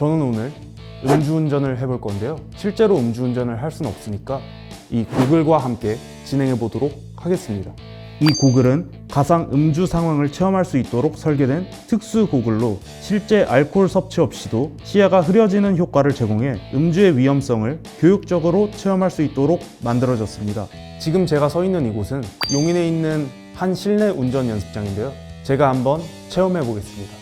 저는 오늘 음주운전을 해볼 건데요. 실제로 음주운전을 할 수는 없으니까 이 구글과 함께 진행해 보도록 하겠습니다. 이 고글은 가상 음주 상황을 체험할 수 있도록 설계된 특수 고글로 실제 알코올 섭취 없이도 시야가 흐려지는 효과를 제공해 음주의 위험성을 교육적으로 체험할 수 있도록 만들어졌습니다. 지금 제가 서 있는 이곳은 용인에 있는 한 실내 운전 연습장인데요. 제가 한번 체험해 보겠습니다.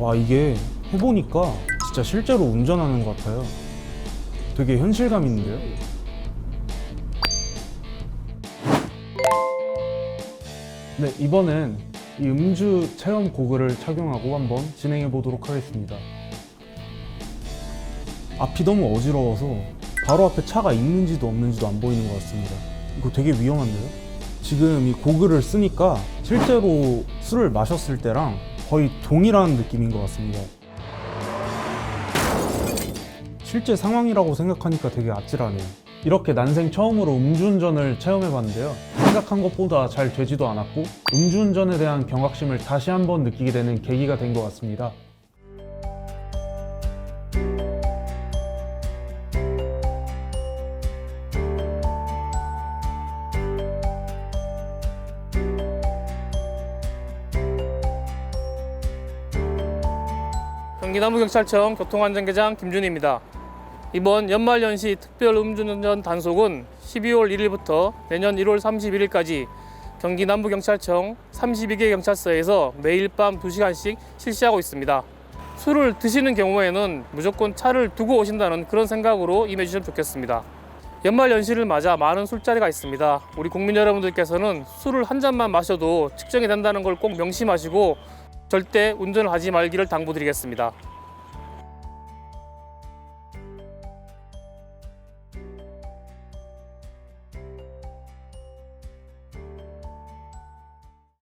와 이게 해보니까 진짜 실제로 운전하는 것 같아요. 되게 현실감 있는데요. 네 이번엔 이 음주 체험 고글을 착용하고 한번 진행해 보도록 하겠습니다. 앞이 너무 어지러워서 바로 앞에 차가 있는지도 없는지도 안 보이는 것 같습니다. 이거 되게 위험한데요? 지금 이 고글을 쓰니까 실제로 술을 마셨을 때랑 거의 동일한 느낌인 것 같습니다. 실제 상황이라고 생각하니까 되게 아찔하네요. 이렇게 난생 처음으로 음주운전을 체험해봤는데요. 생각한 것보다 잘 되지도 않았고 음주운전에 대한 경각심을 다시 한번 느끼게 되는 계기가 된 것 같습니다. 경기남부경찰청 교통안전계장 김준희입니다. 이번 연말연시 특별 음주운전 단속은 12월 1일부터 내년 1월 31일까지 경기 남부경찰청 32개 경찰서에서 매일 밤 2시간씩 실시하고 있습니다. 술을 드시는 경우에는 무조건 차를 두고 오신다는 그런 생각으로 임해주시면 좋겠습니다. 연말 연시를 맞아 많은 술자리가 있습니다. 우리 국민 여러분들께서는 술을 한 잔만 마셔도 측정이 된다는 걸 꼭 명심하시고 절대 운전을 하지 말기를 당부드리겠습니다.